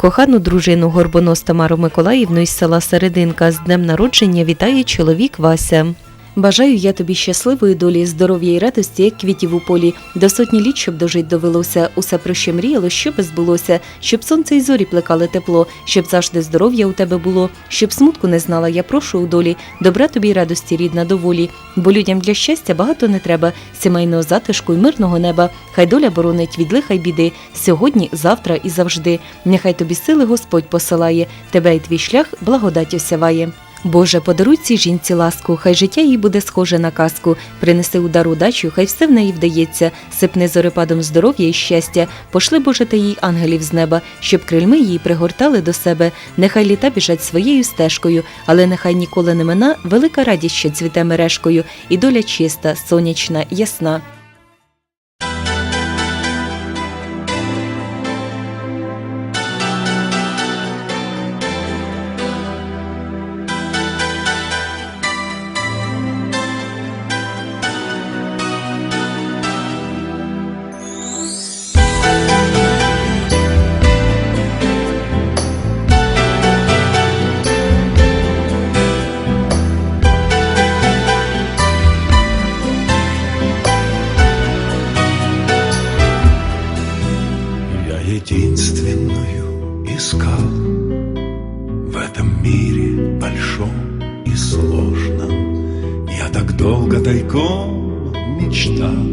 Кохану дружину Горбонос Тамару Миколаївну із села Серединка з днем народження вітає чоловік Вася. Бажаю я тобі щасливої долі, здоров'я і радості, як квітів у полі. До сотні літ, щоб дожить довелося. Усе про що мріяло, щоб і збулося, щоб сонце й зорі плекали тепло, щоб завжди здоров'я у тебе було, щоб смутку не знала, я прошу у долі, добра тобі й радості, рідна доволі. Бо людям для щастя багато не треба, сімейного затишку й мирного неба. Хай доля боронить від лиха й біди, сьогодні, завтра і завжди. Нехай тобі сили Господь посилає, тебе й твій шлях благодать осяває. Боже, подаруй цій жінці ласку, хай життя їй буде схоже на казку. Принеси удар удачу, хай все в неї вдається. Сипни зорепадом здоров'я і щастя. Пошли Боже та їй ангелів з неба, щоб крильми її пригортали до себе. Нехай літа біжать своєю стежкою, але нехай ніколи не мина велика радість, що цвіте мережкою, і доля чиста, сонячна, ясна. Мире большом и сложном. Я так долго тайком мечтал.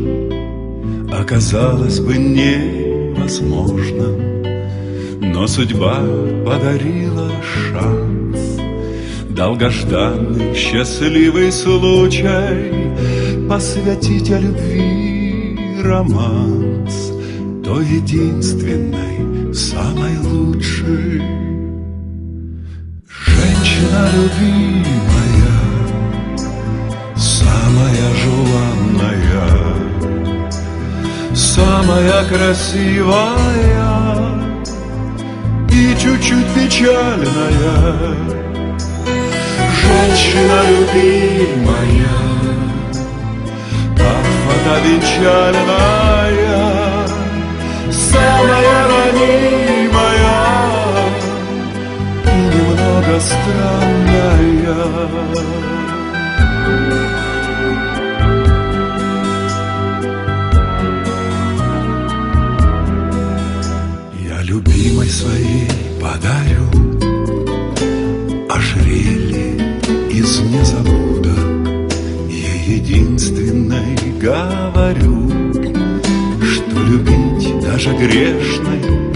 Оказалось бы невозможно. Но судьба подарила шанс. Долгожданный счастливый случай Посвятить о любви романс. Той единственной, самой лучшей. Любимая, самая желанная, самая красивая и чуть-чуть печальная. Женщина любимая, как фото венчальная, самая ранимая странная. Я любимой своей подарю ожерелье из незабудок. Ей единственной говорю, что любить даже грешной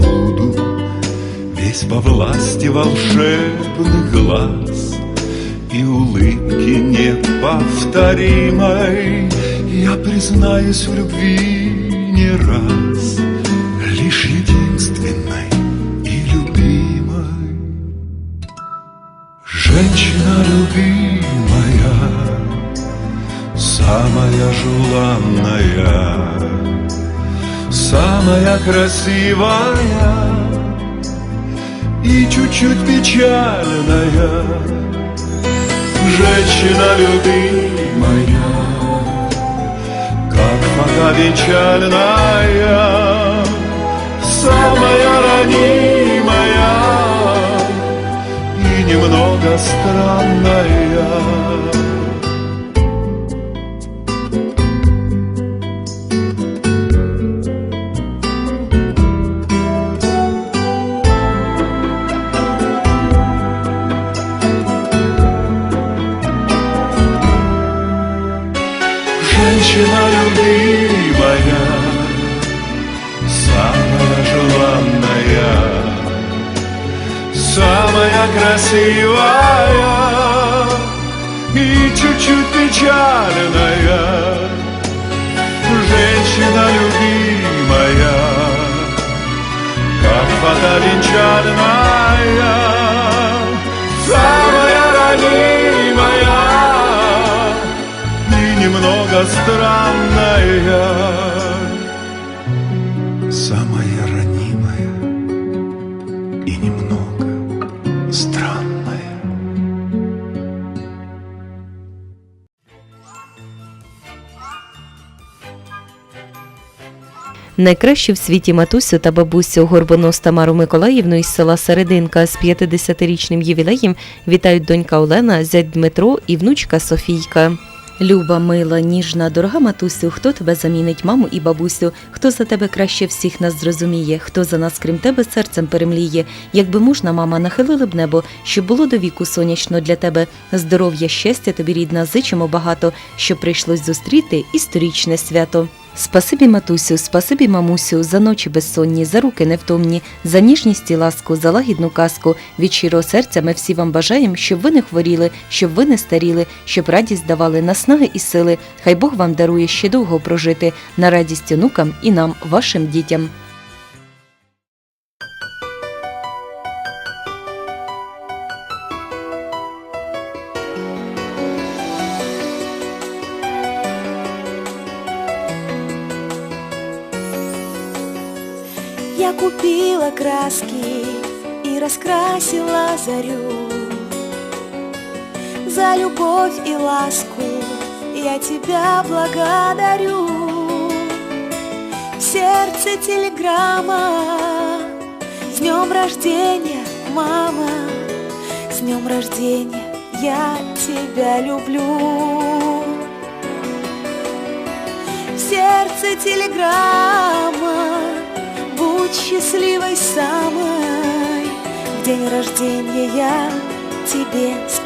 Весь во власти волшебных глаз и улыбки неповторимой. Я признаюсь в любви не раз, лишь единственной и любимой. Женщина любимая, самая желанная, самая красивая и чуть-чуть печальная. Женщина любимая, как фото венчальная, самая ранимая и немного странная. Красивая и чуть-чуть печальная. Женщина любимая, как фото венчальная, самая ранимая и немного странная. Найкращу в світі матусю та бабусю Горбонос Тамару Миколаївну із села Серединка з 50-річним ювілеєм вітають донька Олена, зять Дмитро і внучка Софійка. Люба, мила, ніжна, дорога матусю, хто тебе замінить, маму і бабусю, хто за тебе краще всіх нас зрозуміє, хто за нас, крім тебе, серцем перемліє. Якби можна, мама, нахилили б небо, щоб було до віку сонячно для тебе. Здоров'я, щастя тобі, рідна, зичимо багато, щоб прийшлось зустріти і сторічне свято. Спасибі, матусю, спасибі, мамусю, за ночі безсонні, за руки невтомні, за ніжність і ласку, за лагідну казку. Від щирого серця ми всі вам бажаємо, щоб ви не хворіли, щоб ви не старіли, щоб радість давали наснаги і сили. Хай Бог вам дарує ще довго прожити на радість онукам і нам, вашим дітям. Купила краски и раскрасила зарю. За любовь и ласку я тебя благодарю. В сердце телеграмма С днем рождения, мама. С днем рождения я тебя люблю. В сердце телеграмма Будь счастливой самой. В день рождения я тебе спою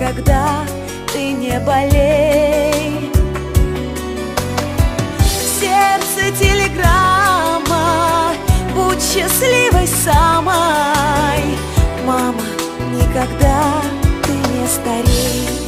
никогда ты не болей. Сердце телеграмма Будь счастливой самой. Мама, никогда ты не старей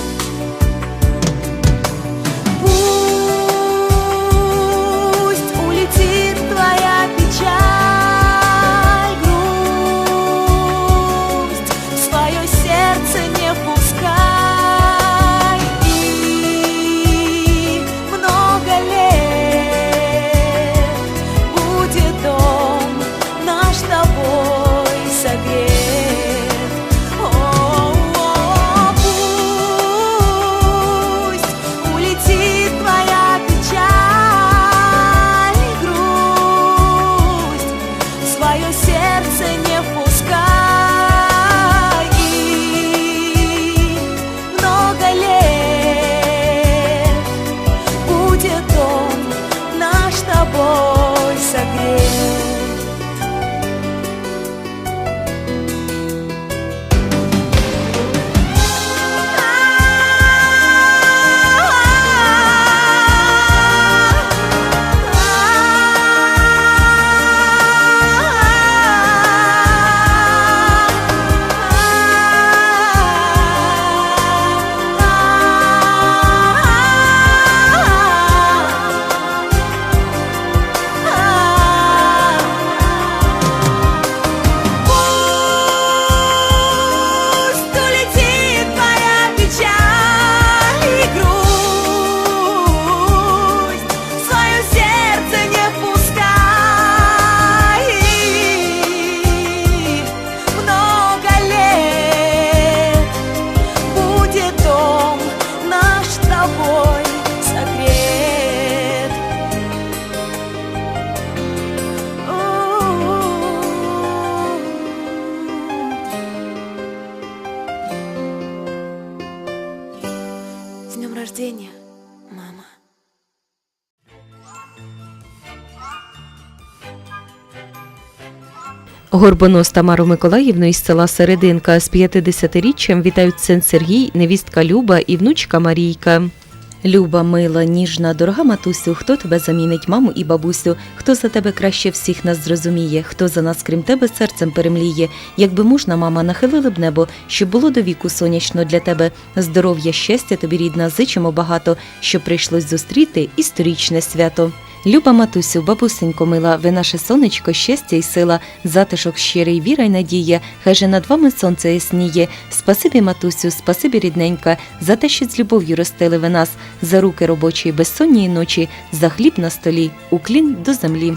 рождения, мама. Горбонос Тамару Миколаївну із села Серединка з 50-річчям вітають син Сергій, невістка Люба і внучка Марійка. Люба, мила, ніжна, дорога матусю, хто тебе замінить, маму і бабусю, хто за тебе краще всіх нас зрозуміє, хто за нас, крім тебе, серцем перемліє. Якби можна, мама, нахилили б небо, щоб було до віку сонячно для тебе. Здоров'я, щастя тобі, рідна, зичимо багато, щоб прийшлось зустріти історичне свято. Люба матусю, бабусенько мила, ви наше сонечко, щастя й сила, затишок щирий, віра й надія, хай же над вами сонце ясніє. Спасибі, матусю, спасибі, рідненька, за те, що з любов'ю ростили ви нас, за руки робочі, безсонні ночі, за хліб на столі, уклін до землі.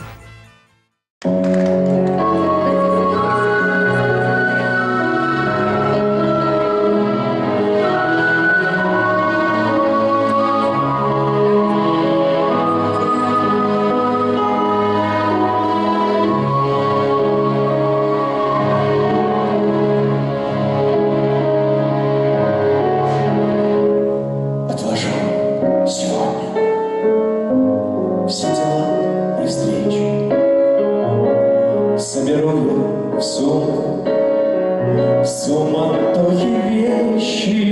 В суматохе вещи.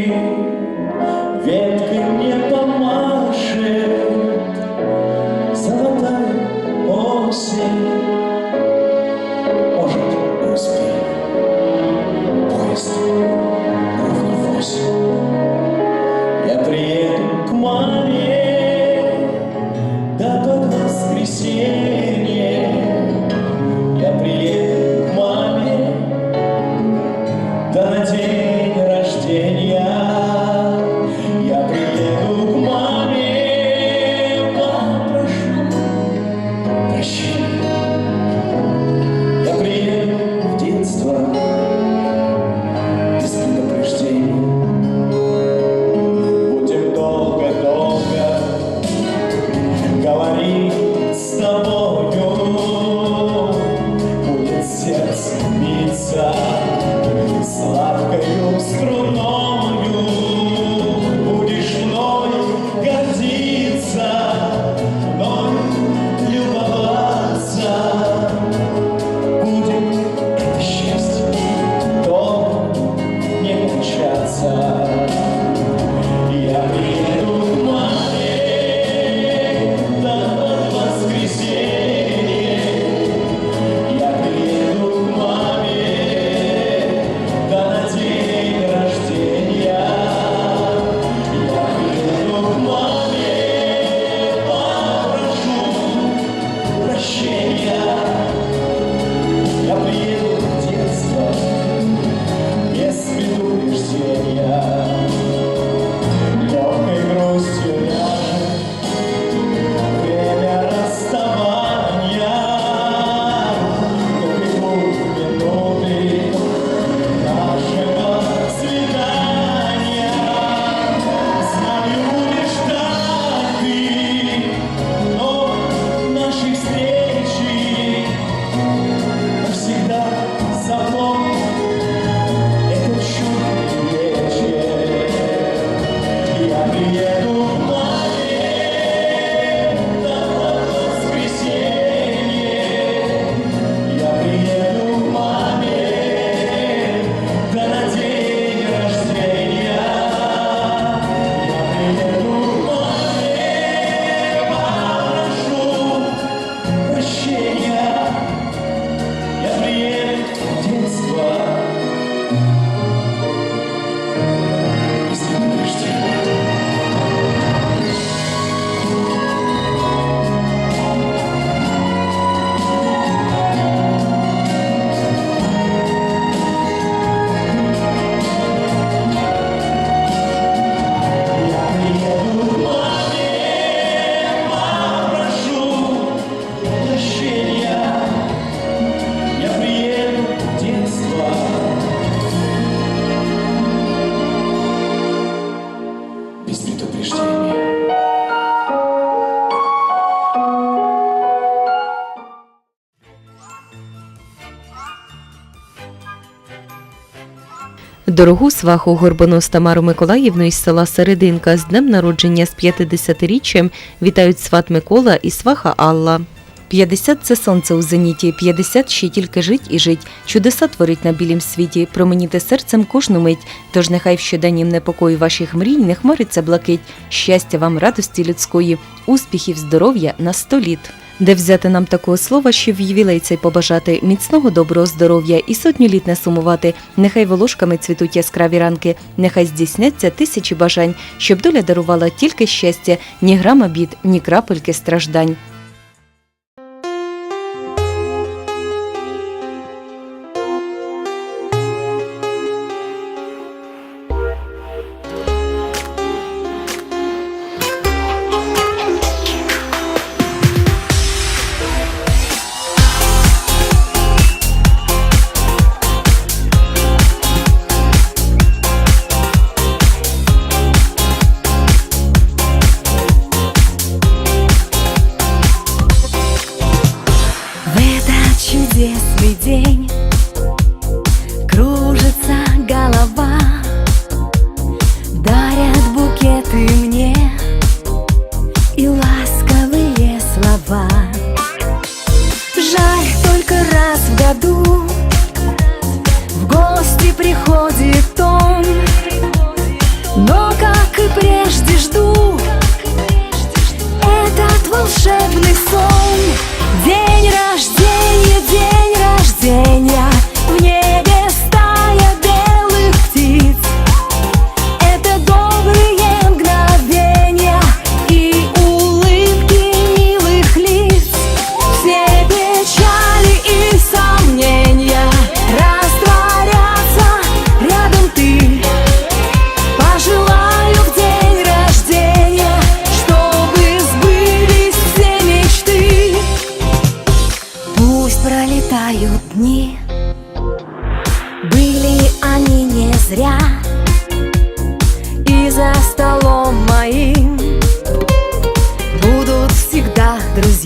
Дорогу сваху Горбонос Тамару Миколаївну із села Серединка з днем народження з 50-річчям вітають сват Микола і сваха Алла. 50 – це сонце у зеніті, 50 – ще тільки жить і жить, чудеса творить на білім світі, променіте серцем кожну мить. Тож нехай в щоденнім непокої ваших мрій не хмариться блакить, щастя вам, радості людської, успіхів, здоров'я на сто літ. Де взяти нам такого слова, щоб в ювілей побажати міцного доброго здоров'я і сотню літ не сумувати. Нехай волошками цвітуть яскраві ранки, нехай здійсняться тисячі бажань, щоб доля дарувала тільки щастя, ні грама бід, ні крапельки страждань.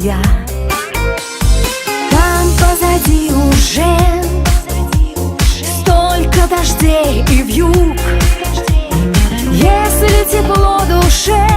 Друзья. Там позади уже столько дождей и вьюг. Если тепло душе,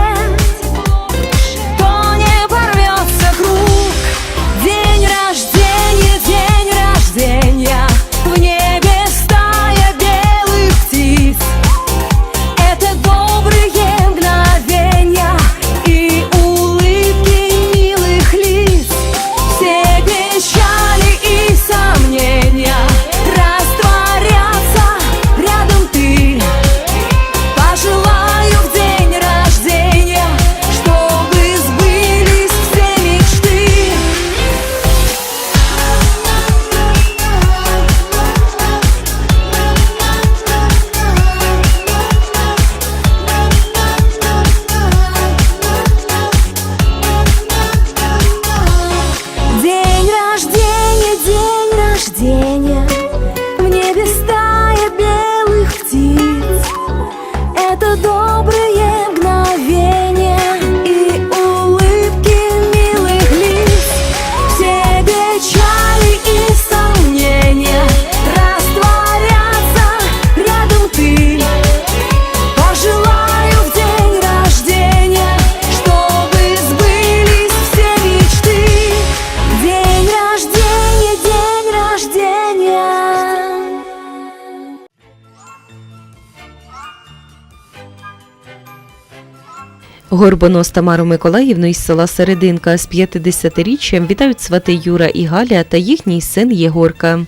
Горбонос Тамару Миколаївну із села Серединка з 50-річчям вітають свати Юра і Галя та їхній син Єгорка.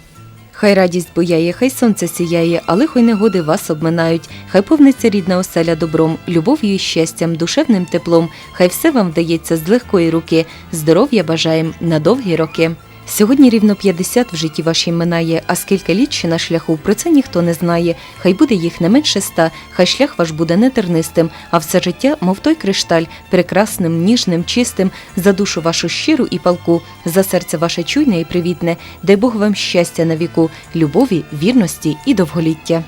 Хай радість буяє, хай сонце сіяє, а лихо негоди вас обминають. Хай повниться рідна оселя добром, любов'ю і щастям, душевним теплом. Хай все вам вдається з легкої руки. Здоров'я бажаєм на довгі роки. Сьогодні рівно 50 в житті вашій минає, а скільки літ ще на шляху, про це ніхто не знає. Хай буде їх не менше ста, хай шлях ваш буде не тернистим, а все життя, мов той кришталь, прекрасним, ніжним, чистим, за душу вашу щиру і палку, за серце ваше чуйне і привітне, дай Бог вам щастя на віку, любові, вірності і довголіття.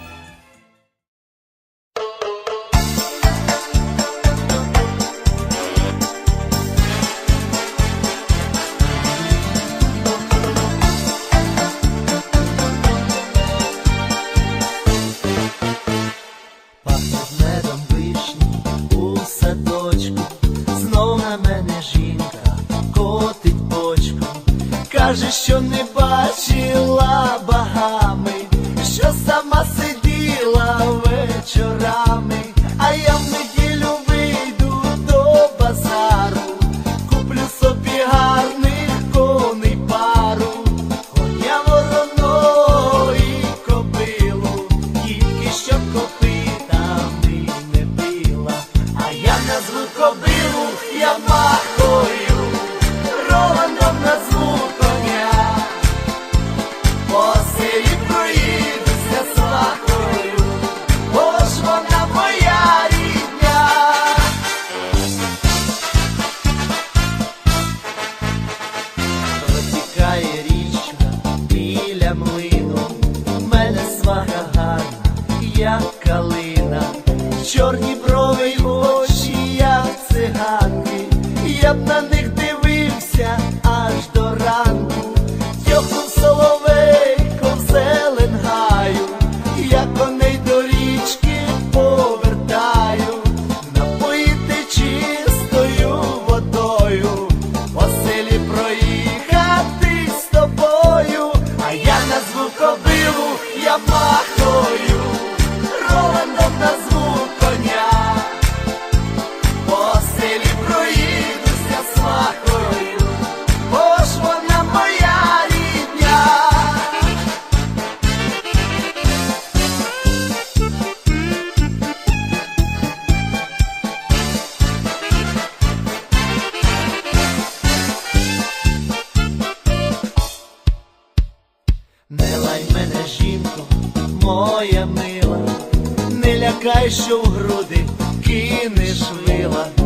Не лякай, що в груди кинеш зберу